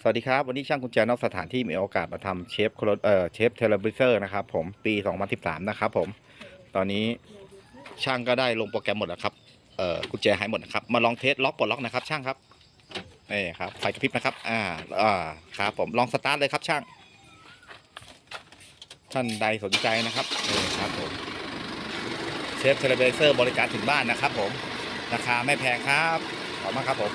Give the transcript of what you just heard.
สวัสดีครับ วันนี้ช่างกุญแจนอกสถานที่มีโอกาสมาทำเชฟโคลเอ่อเชฟเทเลบิเซอร์นะครับผมปี 2013 นะครับผม ตอนนี้ช่างก็ได้ลงโปรแกรมหมดแล้วครับเอ่อกุญแจหายหมดนะครับ มาลองเทสล็อกปลดล็อกนะครับ ช่างครับนี่ครับไฟกระพริบนะครับอ่าอ่าครับผมลองสตาร์ทเลยครับช่าง ท่านใดสนใจนะครับนี่ครับผมเชฟเทเลบิเซอร์บริการถึงบ้านนะครับผมราคาไม่แพงครับขอบคุณมากครับผม